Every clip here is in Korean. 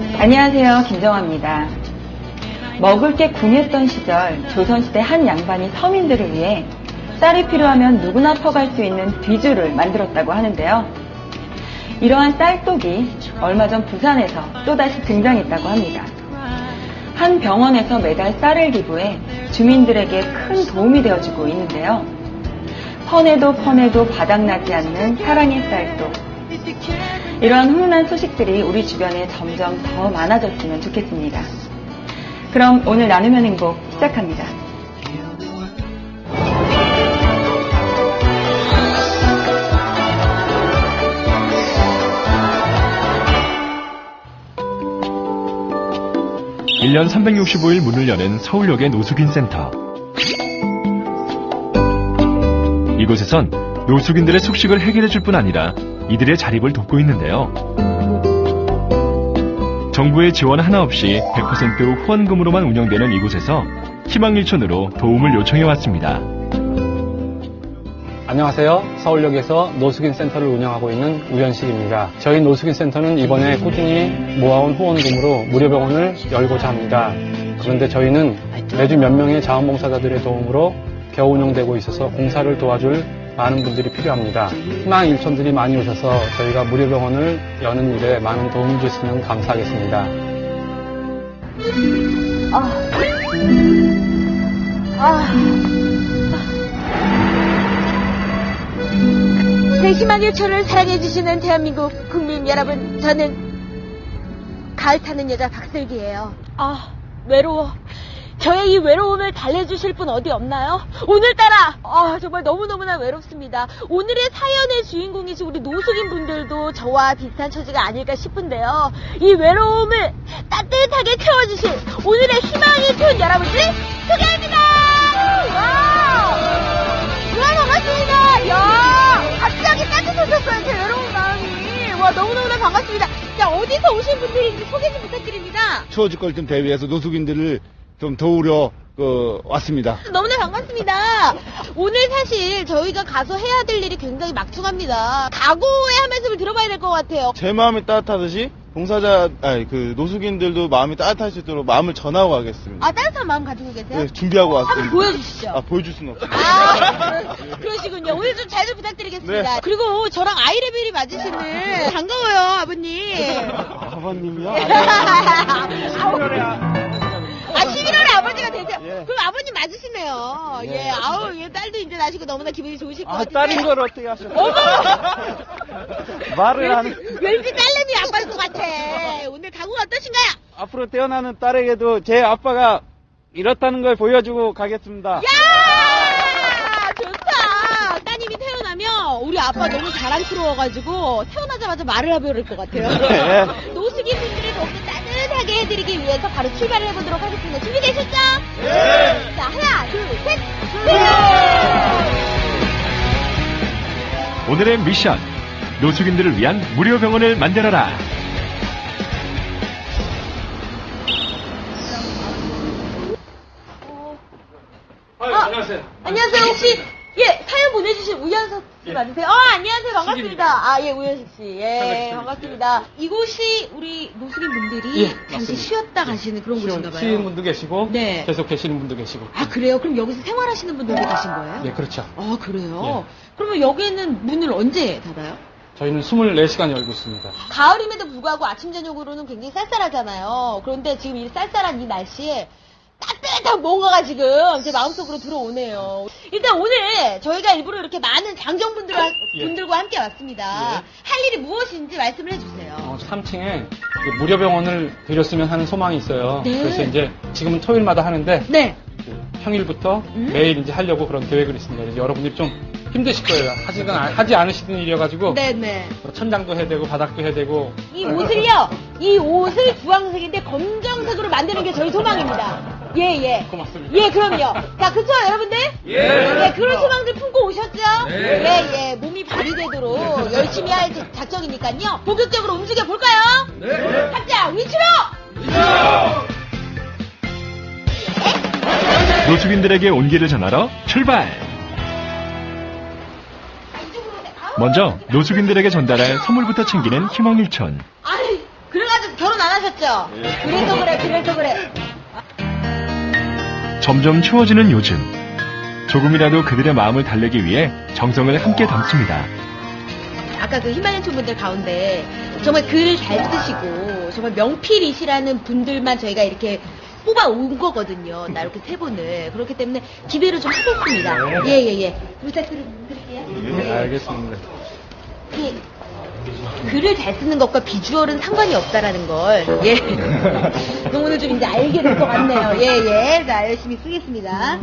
안녕하세요. 김정아입니다. 먹을 게 궁했던 시절 조선시대 한 양반이 서민들을 위해 쌀이 필요하면 누구나 퍼갈 수 있는 비주를 만들었다고 하는데요. 이러한 쌀독이 얼마 전 부산에서 또다시 등장했다고 합니다. 한 병원에서 매달 쌀을 기부해 주민들에게 큰 도움이 되어주고 있는데요. 퍼내도 퍼내도 바닥나지 않는 사랑의 쌀독. 이러한 훈훈한 소식들이 우리 주변에 점점 더 많아졌으면 좋겠습니다. 그럼 오늘 나누면 행복 시작합니다. 일년 365일 문을 여는 서울역의 노숙인 센터. 이곳에선 노숙인들의 숙식을 해결해 줄 뿐 아니라 이들의 자립을 돕고 있는데요. 정부의 지원 하나 없이 100% 후원금으로만 운영되는 이곳에서 희망일천으로 도움을 요청해 왔습니다. 안녕하세요. 서울역에서 노숙인 센터를 운영하고 있는 우현식입니다. 저희 노숙인 센터는 이번에 꾸준히 모아온 후원금으로 무료병원을 열고자 합니다. 그런데 저희는 매주 몇 명의 자원봉사자들의 도움으로 겨우 운영되고 있어서 공사를 도와줄 많은 분들이 필요합니다. 희망 일천들이 많이 오셔서 저희가 무료병원을 여는 일에 많은 도움을 주시면 감사하겠습니다. 새 희망일천을 사랑해주시는 대한민국 국민 여러분, 저는 가을 타는 여자 박슬기예요. 아, 외로워. 저의 이 외로움을 달래주실 분 어디 없나요? 오늘따라 아, 정말 너무너무나 외롭습니다. 오늘의 사연의 주인공이신 우리 노숙인 분들도 저와 비슷한 처지가 아닐까 싶은데요. 이 외로움을 따뜻하게 채워주실 오늘의 희망의 촌 여러분들 소개합니다. 와! 와 반갑습니다. 야 갑자기 따뜻해졌어요 제 외로운 마음이. 와 너무너무나 반갑습니다. 자 어디서 오신 분들인지 소개 좀 부탁드립니다. 추워 질 걸좀 대비해서 노숙인들을 좀 도우려 그, 왔습니다. 너무나 반갑습니다. 오늘 사실 저희가 가서 해야 될 일이 굉장히 막중합니다. 각오의 한 말씀을 들어봐야 될 것 같아요. 제 마음이 따뜻하듯이 봉사자, 아니 그 노숙인들도 마음이 따뜻할 수 있도록 마음을 전하고 가겠습니다. 아 따뜻한 마음 가지고 계세요? 네, 준비하고 한번 왔습니다. 보여주시죠. 아 보여줄 수는 없어요. 아, 그러- 그러시군요. 오늘 좀 잘 좀 부탁드리겠습니다. 네. 그리고 저랑 아이 레벨이 맞으시는 반가워요, 아버님. 아버님이요? 아, 11월에 아버지가 되세요. 예. 그럼 아버님 맞으시네요. 예, 예. 아우, 예, 딸도 이제 나시고 너무나 기분이 좋으실 것 아, 같은데. 딸인 걸 어떻게 하셨어요? 어머! 말을 하는, 왠지 딸내미 아빠일 것 같아. 오늘 각오가 어떠신가요? 앞으로 태어나는 딸에게도 제 아빠가 이렇다는 걸 보여주고 가겠습니다. 야! 좋다! 따님이 태어나면 우리 아빠 너무 자랑스러워가지고 태어나자마자 말을 해버릴 것 같아요. 네. 노숙인 분들의 도움을 따뜻하게 해드리기 위해서 바로 출발을 해보도록 하겠습니다. 준비 오늘의 미션. 노숙인들을 위한 무료 병원을 만들어라. 반갑습니다. 아 예 우현석 씨예 반갑습니다. 이곳이 우리 노숙인 분들이 예, 잠시 맞습니다. 쉬었다 가시는 그런 곳인가 쉬는 봐요. 분도 계시고 네. 계속 계시는 분도 계시고. 아 그래요? 그럼 여기서 생활하시는 분들도 계신 거예요? 예, 그렇죠. 아 그래요? 그러면 여기는 문을 언제 닫아요? 저희는 24시간 열고 있습니다. 가을임에도 불구하고 아침 저녁으로는 굉장히 쌀쌀하잖아요. 그런데 지금 이 쌀쌀한 이 날씨에 따뜻한 뭔가가 지금 제 마음속으로 들어오네요. 일단 오늘 저희가 일부러 이렇게 많은 장정분들과 예. 분들과 함께 왔습니다. 할 일이 무엇인지 말씀을 해주세요. 어, 3층에 무료 병원을 드렸으면 하는 소망이 있어요. 네. 그래서 이제 지금은 토요일마다 하는데 네. 그 평일부터 음? 매일 이제 하려고 그런 계획을 있습니다. 그래서 여러분들이 좀 힘드실 거예요. 하지는 안- 하지 않으시던 일이어가지고 네네. 뭐 천장도 해야 되고 바닥도 해야 되고 이 옷을요, 이 옷을 주황색인데 검정색으로 만드는 게 저희 소망입니다. 예, 예. 고맙습니다. 예, 그럼요. 자, 그쵸, 여러분들? 예. 그런 소망들 품고 오셨죠? 예, 예. 몸이 발휘되도록 열심히 할 자- 작정이니까요. 본격적으로 움직여 볼까요? 네. 각자 위치로! 노숙인들에게 온기를 전하러 출발! 먼저 노숙인들에게 전달할 선물부터 챙기는 희망일천. 아이, 그래가지고 결혼 안 하셨죠? 맞죠? 그래서 그래, 그래서 그래. 점점 추워지는 요즘. 조금이라도 그들의 마음을 달래기 위해 정성을 함께 담습니다. 아까 그 희망연초 분들 가운데 정말 글잘 쓰시고 정말 명필이시라는 분들만 저희가 이렇게 뽑아 온 거거든요. 나 이렇게 세 분을. 그렇기 때문에 기대를 좀 하겠습니다. 예, 예, 예. 부탁드릴게요. 네, 알겠습니다. 이 글을 잘 쓰는 것과 비주얼은 상관이 없다라는 걸, 예. 오늘 좀 이제 알게 될 것 같네요. 예, 예. 자, 열심히 쓰겠습니다.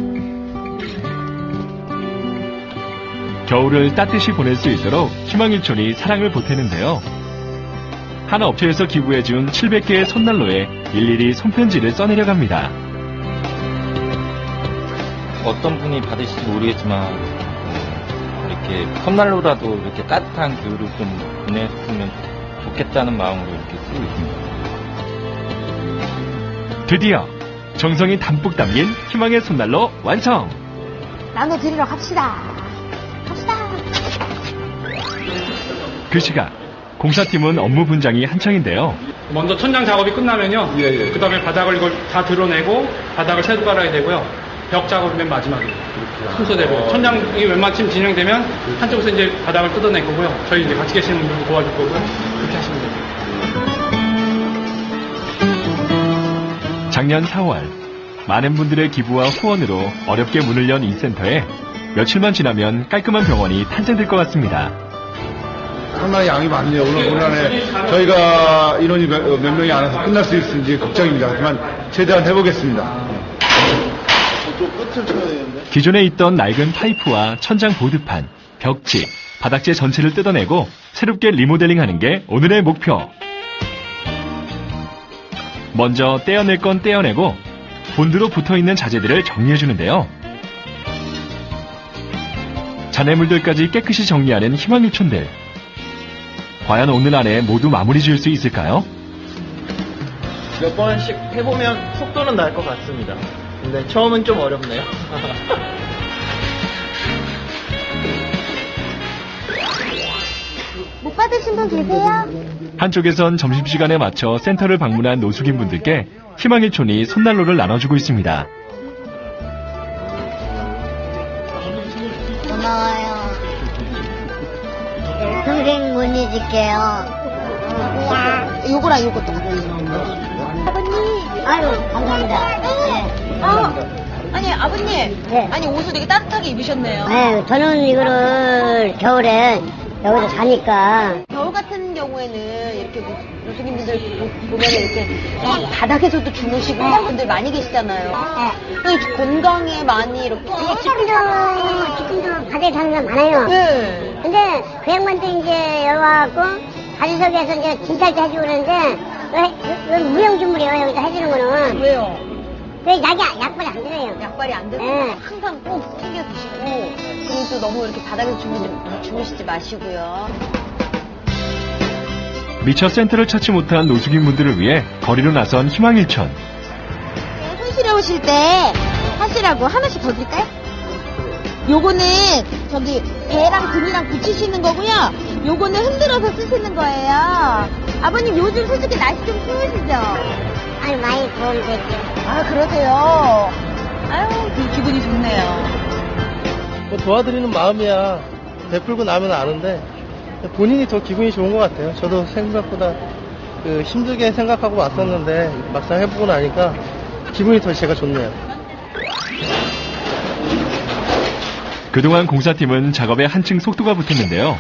겨울을 따뜻이 보낼 수 있도록 희망일촌이 사랑을 보태는데요. 한 업체에서 기부해준 700개의 손난로에 일일이 손편지를 써내려 갑니다. 어떤 분이 받으실지 모르겠지만 이렇게 선날로라도 이렇게 따뜻한 글을 좀 보냈으면 좋겠다는 마음으로 이렇게 쓰고 있습니다. 드디어 정성이 담뿍 담긴 희망의 손난로 완성! 나눠드리러 갑시다. 갑시다. 그 시각 공사팀은 업무 분장이 한창인데요. 먼저 천장 작업이 끝나면요. 그 다음에 바닥을 이걸 다 드러내고 바닥을 새도 갈아야 되고요. 벽 작업은 맨 마지막에 순서대로 천장이 웬만큼 진행되면 한쪽에서 이제 바닥을 뜯어낼 거고요. 저희 이제 같이 계시는 분들도 도와줄 거고요. 그렇게 하시면 됩니다. 작년 4월 많은 분들의 기부와 후원으로 어렵게 문을 연 이 센터에 며칠만 지나면 깔끔한 병원이 탄생될 것 같습니다. 상당히 양이 많네요. 오늘 올 안에 저희가 인원이 몇, 몇 명이 안 와서 끝날 수 있을지 걱정입니다. 하지만 최대한 해보겠습니다. 또 끝을 쳐야 되는데. 기존에 있던 낡은 파이프와 천장 보드판, 벽지, 바닥재 전체를 뜯어내고 새롭게 리모델링하는 게 오늘의 목표. 먼저 떼어낼 건 떼어내고 본드로 붙어있는 자재들을 정리해주는데요. 잔해물들까지 깨끗이 정리하는 희망일촌들. 과연 오늘 안에 모두 마무리 지을 수 있을까요? 몇 번씩 해보면 속도는 날 것 같습니다. 근데 처음은 좀 어렵네요. 못 받으신 분 계세요? 한쪽에선 점심시간에 맞춰 센터를 방문한 노숙인 분들께 희망일촌이 손난로를 나눠주고 있습니다. 고마워요. 못 잊을게요. 요거랑 요것도 같이. 아유, 감사합니다. 네. 아, 아니, 아버님. 네. 아니, 옷을 되게 따뜻하게 입으셨네요. 네, 저는 이거를 겨울에 여기서 자니까 겨울 같은 경우에는 이렇게 노- 노숙인분들 보- 보면 이렇게 막 바닥에서도 주무시고 이런 분들 많이 계시잖아요. 그 건강에 많이 이렇게. 지금도, 지금도 바다에 사는 사람 많아요. 네. 근데 그 양반도 이제 여기 와갖고 가지석에서 이제 진찰도 해주고 그러는데 이건 무용주물이에요, 여기서 해주는 거는. 왜요? 그 약이, 약발이 안 들어요. 약발이 안 돼서 네. 항상 꼭 챙겨 드시고 그리고 또 너무 이렇게 바닥에서 주무시, 주무시지 마시고요. 미처 센터를 찾지 못한 노숙인 분들을 위해 거리로 나선 희망일촌. 네, 손 시려우실 때 하시라고 하나씩 더 드릴까요? 요거는 저기 배랑 등이랑 붙이시는 거고요. 요거는 흔들어서 쓰시는 거예요. 아버님 요즘 솔직히 날씨 좀 추우시죠? 아니, 많이 더운데. 아 그러세요. 아유 기- 기분이 좋네요. 뭐 도와드리는 마음이야 베풀고 나면 아는데 본인이 더 기분이 좋은 것 같아요. 저도 생각보다 그 힘들게 생각하고 왔었는데 막상 해보고 나니까 기분이 더 제가 좋네요. 그동안 공사팀은 작업에 한층 속도가 붙었는데요.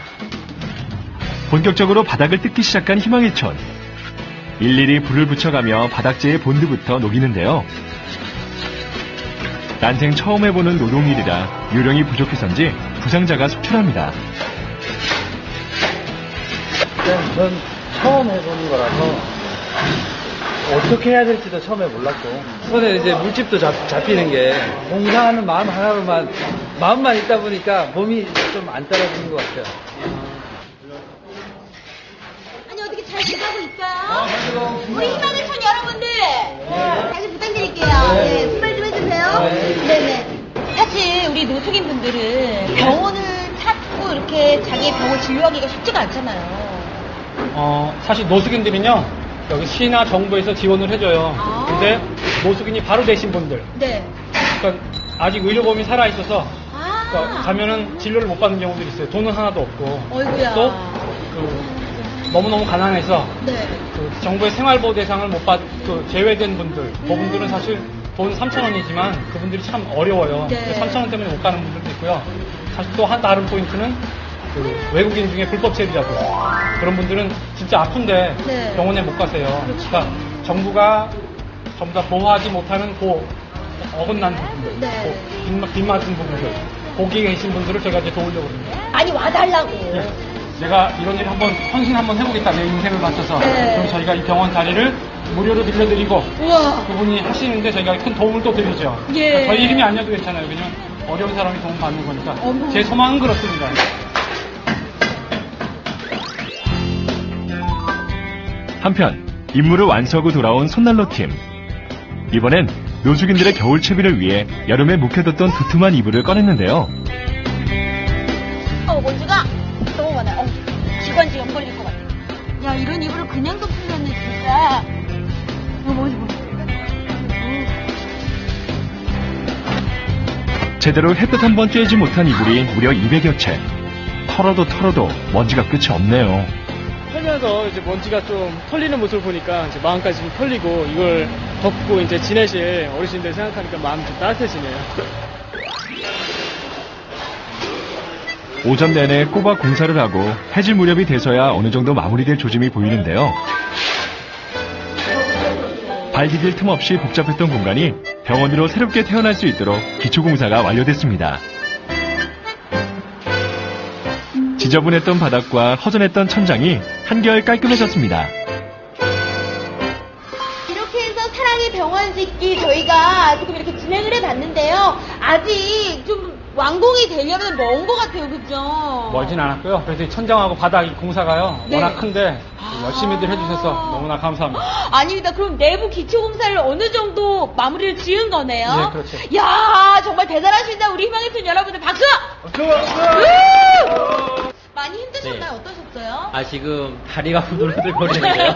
본격적으로 바닥을 뜯기 시작한 희망일촌. 일일이 불을 붙여가며 바닥재의 본드부터 녹이는데요. 난생 처음 해보는 노동일이라 요령이 부족해서인지 부상자가 속출합니다. 네, 전 처음 해보는 거라서 어떻게 해야 될지도 처음에 몰랐고 손에 이제 물집도 잡, 잡히는 게 봉사하는 마음 하나로만 마음만 있다 보니까 몸이 좀 안 따라주는 것 같아요. 아니 어떻게 잘 지내고? 우리 희망을촌 여러분들 잘 부탁드릴게요. 네, 순발 좀 해주세요. 네네. 사실 우리 노숙인 분들은 병원을 찾고 이렇게 자기의 병을 진료하기가 쉽지가 않잖아요. 어, 사실 노숙인들은요, 여기 시나 정부에서 지원을 해줘요. 아. 근데 노숙인이 바로 되신 분들, 네. 그러니까 아직 의료보험이 살아 있어서 아. 그러니까 가면은 진료를 못 받는 경우들이 있어요. 돈은 하나도 없고 어이구야. 또 그, 너무너무 가난해서 네. 그 정부의 생활보호 대상을 못 받, 그 제외된 분들, 그분들은 사실 돈 3천 원이지만 그분들이 참 어려워요. 네. 3천 원 때문에 못 가는 분들도 있고요. 사실 또 한 다른 포인트는 그 외국인 중에 불법 체류자들 그런 분들은 진짜 아픈데 네. 병원에 못 가세요. 그러니까 정부가 전부 다 보호하지 못하는 그 어긋난 부분들, 네. 그 빗, 빗 맞은 부분들, 거기에 계신 분들을 제가 이제 도우려고 합니다. 많이 와달라고. 예. 내가 이런 일 한번 헌신 한번 해보겠다 내 인생을 바쳐서 네. 그럼 저희가 이 병원 자리를 무료로 빌려드리고 우와. 그분이 하시는데 저희가 큰 도움을 또 드리죠. 예. 그러니까 저희 이름이 아니어도 괜찮아요. 그냥 어려운 사람이 도움 받는 거니까 어머. 제 소망은 그렇습니다. 한편 임무를 완수하고 돌아온 손난로 팀. 이번엔 노숙인들의 겨울 채비를 위해 여름에 묵혀뒀던 두툼한 이불을 꺼냈는데요. 어, 먼지가 너무 많아요. 어, 기관지 염 걸릴 것 같아. 야, 이런 이불을 그냥 덮으면 진짜. 이거 뭐지, 뭐. 제대로 햇볕 한번 쬐지 못한 이불이 무려 200여 채. 털어도 털어도 먼지가 끝이 없네요. 살면서 이제 먼지가 좀 털리는 모습을 보니까 이제 마음까지 좀 털리고 이걸 덮고 이제 지내실 어르신들 생각하니까 마음이 좀 따뜻해지네요. 오전 내내 꼬박 공사를 하고 해질 무렵이 돼서야 어느 정도 마무리될 조짐이 보이는데요. 발 디딜 틈 없이 복잡했던 공간이 병원으로 새롭게 태어날 수 있도록 기초공사가 완료됐습니다. 지저분했던 바닥과 허전했던 천장이 한결 깔끔해졌습니다. 이렇게 해서 사랑의 병원 짓기 저희가 지금 이렇게 진행을 해봤는데요. 아직 좀 완공이 되려면 먼 것 같아요, 그죠? 멀진 않았고요. 그래서 이 천장하고 바닥 이 공사가요. 네. 워낙 큰데 열심히들 해주셔서 너무나 감사합니다. 아닙니다. 그럼 내부 기초 공사를 어느 정도 마무리를 지은 거네요. 네, 그렇죠. 야 정말 대단하십니다. 우리 희망의 손 여러분들 박수! 우! 많이 힘드셨나요? 네. 어떠셨어요? 아 지금 다리가 후들후들 거리는데요.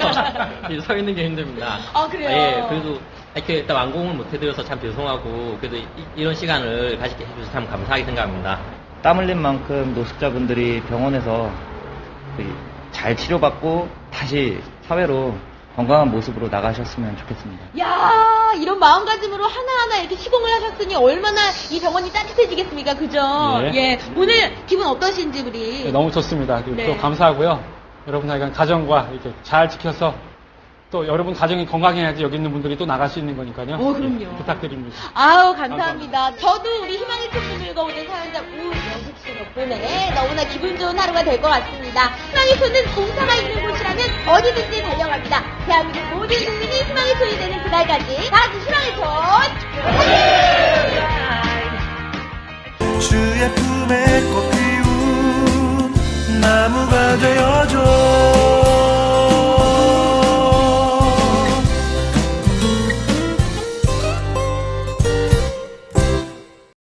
이제 서 있는 게 힘듭니다. 아, 그래요? 예, 그래도 이렇게 일단 완공을 못 해드려서 참 죄송하고 그래도 이, 런 시간을 가지게 해주셔서 참 감사하게 생각합니다. 땀 흘린 만큼 노숙자분들이 병원에서 그잘 치료받고 다시 사회로 건강한 모습으로 나가셨으면 좋겠습니다. 야 이런 마음가짐으로 하나하나 이렇게 시공을 하셨으니 얼마나 이 병원이 따뜻해지겠습니까? 그죠? 예. 예. 오늘 기분 어떠신지 우리? 네, 너무 좋습니다. 그리고 네. 또 감사하고요. 여러분 하여간 가정과 이렇게 잘 지켜서 또 여러분 가정이 건강해야지 여기 있는 분들이 또 나갈 수 있는 거니까요. 어, 그럼요. 예, 부탁드립니다. 아우 감사합니다. 저도 우리 희망의 손님들과 오늘 사연자 우영숙 씨 덕분에 너무나 기분 좋은 하루가 될 것 같습니다. 희망의 손은 공사가 있는 곳이라면 어디든지 달려갑니다. 대한민국 모든 국민이 희망의 손이 되는 그날까지 다 같이 희망의 손! 주의 품에 꽃 피운 나무가 되어줘